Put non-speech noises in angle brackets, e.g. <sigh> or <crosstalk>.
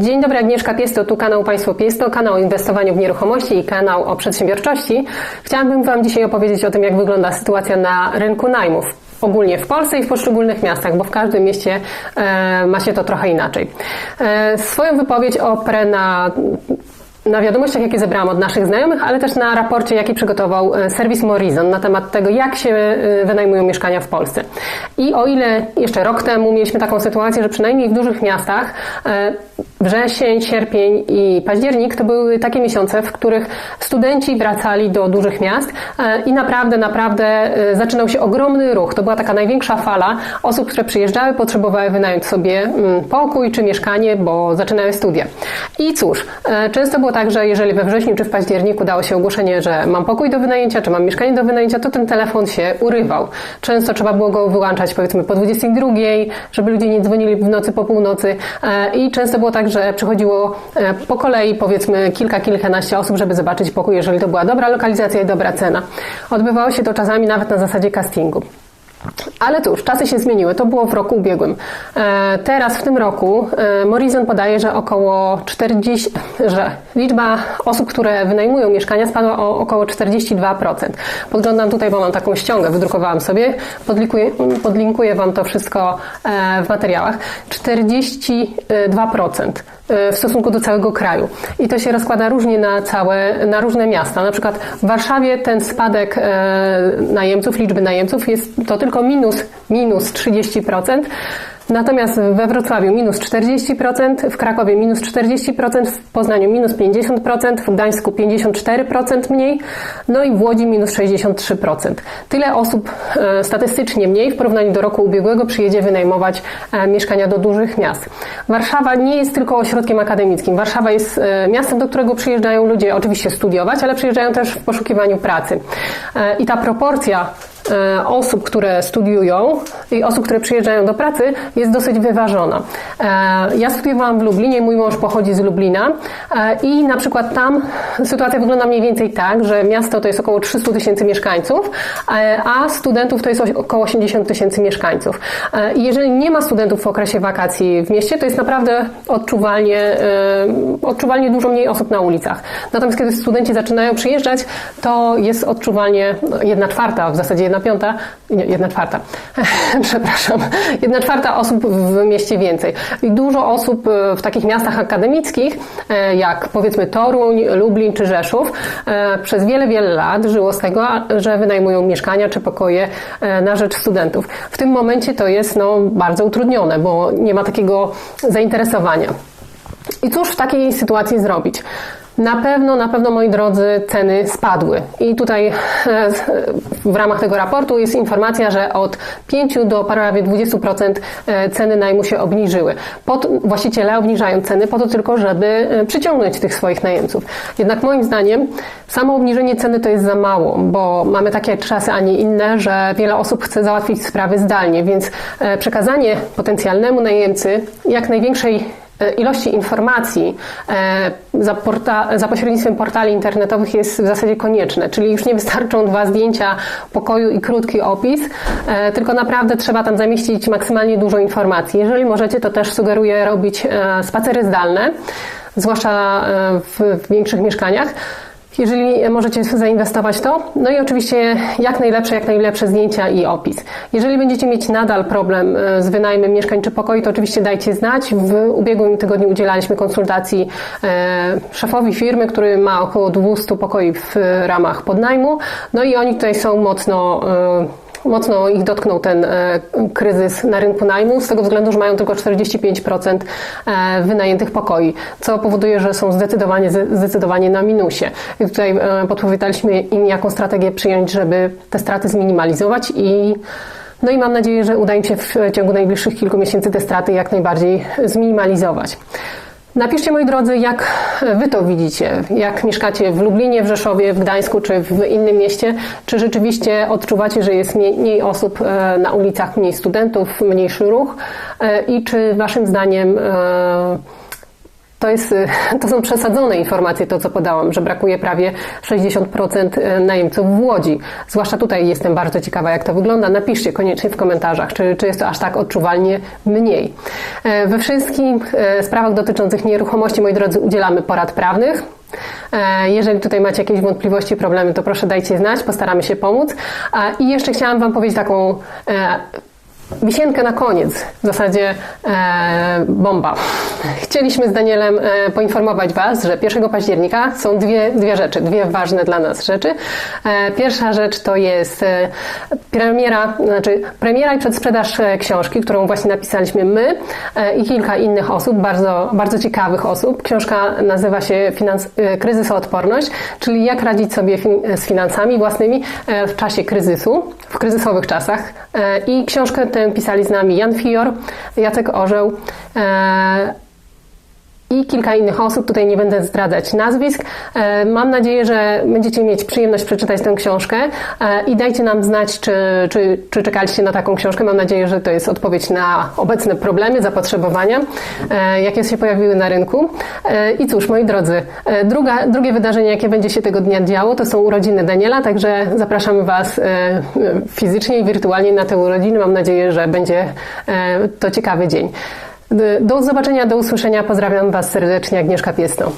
Dzień dobry, Agnieszka Piesto, tu kanał Państwo Piesto, kanał o inwestowaniu w nieruchomości i kanał o przedsiębiorczości. Chciałabym Wam dzisiaj opowiedzieć o tym, jak wygląda sytuacja na rynku najmów. Ogólnie w Polsce i w poszczególnych miastach, bo w każdym mieście e, ma się to trochę inaczej. E, swoją wypowiedź oprę na na wiadomościach, jakie zebrałam od naszych znajomych, ale też na raporcie, jaki przygotował e, serwis Morizon na temat tego, jak się e, wynajmują mieszkania w Polsce. I o ile jeszcze rok temu mieliśmy taką sytuację, że przynajmniej w dużych miastach e, wrzesień, sierpień i październik to były takie miesiące, w których studenci wracali do dużych miast i naprawdę, naprawdę zaczynał się ogromny ruch. To była taka największa fala osób, które przyjeżdżały, potrzebowały wynająć sobie mm, pokój czy mieszkanie, bo zaczynały studia. I cóż, często było tak, że jeżeli we wrześniu czy w październiku dało się ogłoszenie, że mam pokój do wynajęcia, czy mam mieszkanie do wynajęcia, to ten telefon się urywał. Często trzeba było go wyłączać powiedzmy po 22, żeby ludzie nie dzwonili w nocy po północy e, i często było tak, że przychodziło e, po kolei powiedzmy kilka, kilkanaście osób, żeby zobaczyć pokój, jeżeli to była dobra lokalizacja i dobra cena. Odbywało się to czasami nawet na zasadzie castingu. Ale cóż, czasy się zmieniły. To było w roku ubiegłym. E, teraz, w tym roku, e, Morrison podaje, że około 40, że liczba osób, które wynajmują mieszkania spadła o około 42%. Podglądam tutaj, bo mam taką ściągę, wydrukowałam sobie. Podlinkuję, Wam to wszystko e, w materiałach. 42% w stosunku do całego kraju. I to się rozkłada różnie na całe, na różne miasta. Na przykład w Warszawie ten spadek najemców, liczby najemców jest to tylko minus, minus 30%, Natomiast we Wrocławiu minus 40%, w Krakowie minus 40%, w Poznaniu minus 50%, w Gdańsku 54% mniej, no i w Łodzi minus 63%. Tyle osób e, statystycznie mniej w porównaniu do roku ubiegłego przyjedzie wynajmować e, mieszkania do dużych miast. Warszawa nie jest tylko ośrodkiem akademickim. Warszawa jest e, miastem, do którego przyjeżdżają ludzie oczywiście studiować, ale przyjeżdżają też w poszukiwaniu pracy. I ta proporcja osób, które studiują i osób, które przyjeżdżają do pracy jest dosyć wyważona. E, ja studiowałam w Lublinie, mój mąż pochodzi z Lublina e, i na przykład tam sytuacja wygląda mniej więcej tak, że miasto to jest około 300 tysięcy mieszkańców, e, a studentów to jest około 80 tysięcy mieszkańców. Jeżeli nie ma studentów w okresie wakacji w mieście, to jest naprawdę odczuwalnie, odczuwalnie dużo mniej osób na ulicach. Natomiast kiedy studenci zaczynają przyjeżdżać, to jest odczuwalnie jedna czwarta, w zasadzie jedna piąta, nie, jedna czwarta, <laughs> przepraszam, jedna czwarta osób w mieście więcej. I dużo osób e, w takich miastach akademickich, e, jak powiedzmy Toruń, Lublin czy Rzeszów, e, przez wiele, wiele lat żyło z tego, że wynajmują mieszkania czy pokoje na rzecz studentów. W tym momencie to jest no, bardzo utrudnione, bo nie ma takiego zainteresowania. I cóż w takiej sytuacji zrobić? Na pewno, na pewno, moi drodzy, ceny spadły. I tutaj e, w ramach tego raportu jest informacja, że od 5 do prawie 20% e, ceny najmu się obniżyły. Pod, właściciele obniżają ceny po to tylko, żeby e, przyciągnąć tych swoich najemców. Jednak moim zdaniem samo obniżenie ceny to jest za mało, bo mamy takie czasy, a nie inne, że wiele osób chce załatwić sprawy zdalnie, więc przekazanie potencjalnemu najemcy jak największej ilości informacji e, za, porta, za pośrednictwem portali internetowych jest w zasadzie konieczne, czyli już nie wystarczą dwa zdjęcia pokoju i krótki opis, e, tylko naprawdę trzeba tam zamieścić maksymalnie dużo informacji. Jeżeli możecie, to też sugeruję robić spacery zdalne, zwłaszcza w większych mieszkaniach jeżeli możecie zainwestować to. No i oczywiście jak najlepsze, jak najlepsze zdjęcia i opis. Jeżeli będziecie mieć nadal problem e, z wynajmem mieszkań czy pokoi, to oczywiście dajcie znać. W ubiegłym tygodniu udzielaliśmy konsultacji e, szefowi firmy, który ma około 200 pokoi w ramach podnajmu. No i oni tutaj są mocno e, mocno ich dotknął ten e, kryzys na rynku najmu, z tego względu, że mają tylko 45% e, wynajętych pokoi, co powoduje, że są zdecydowanie, zdecydowanie na minusie. I tutaj e, podpowiadaliśmy im, jaką strategię przyjąć, żeby te straty zminimalizować i no i mam nadzieję, że uda im się w ciągu najbliższych kilku miesięcy te straty jak najbardziej zminimalizować. Napiszcie, moi drodzy, jak Wy to widzicie. Jak mieszkacie w Lublinie, w Rzeszowie, w Gdańsku czy w innym mieście? Czy rzeczywiście odczuwacie, że jest mniej osób e, na ulicach, mniej studentów, mniejszy ruch? E, I czy Waszym zdaniem e, to, jest, y, <laughs> to są przesadzone informacje, to co podałam, że brakuje prawie 60% y, najemców w Łodzi. Zwłaszcza tutaj jestem bardzo ciekawa, jak to wygląda. Napiszcie koniecznie w komentarzach, czy, czy jest to aż tak odczuwalnie mniej. E, We wszystkich e, sprawach dotyczących nieruchomości, moi drodzy, udzielamy porad prawnych. E, Jeżeli tutaj macie jakieś wątpliwości, problemy, to proszę dajcie znać, postaramy się pomóc. I jeszcze chciałam Wam powiedzieć taką wisienkę na koniec, w zasadzie e, bomba. Chcieliśmy z Danielem e, poinformować Was, że 1 października są dwie, dwie rzeczy, dwie ważne dla nas rzeczy. E, pierwsza rzecz to jest e, premiera, znaczy premiera i przedsprzedaż e, książki, którą właśnie napisaliśmy my e, i kilka innych osób, bardzo, bardzo ciekawych osób. Książka nazywa się Finans, Kryzysoodporność, czyli jak radzić sobie fin, z finansami własnymi w czasie kryzysu, w kryzysowych czasach. I książkę tę pisali z nami Jan Fior, Jacek Orzeł, e, i kilka innych osób. Tutaj nie będę zdradzać nazwisk. E, Mam nadzieję, że będziecie mieć przyjemność przeczytać tę książkę e, i dajcie nam znać, czy, czy, czy czekaliście na taką książkę. Mam nadzieję, że to jest odpowiedź na obecne problemy, zapotrzebowania, e, jakie się pojawiły na rynku. I cóż, moi drodzy, druga, drugie wydarzenie, jakie będzie się tego dnia działo, to są urodziny Daniela, także zapraszamy Was fizycznie i wirtualnie na te urodziny. Mam nadzieję, że będzie to ciekawy dzień. Do zobaczenia, do usłyszenia. Pozdrawiam Was serdecznie, Agnieszka Piesno.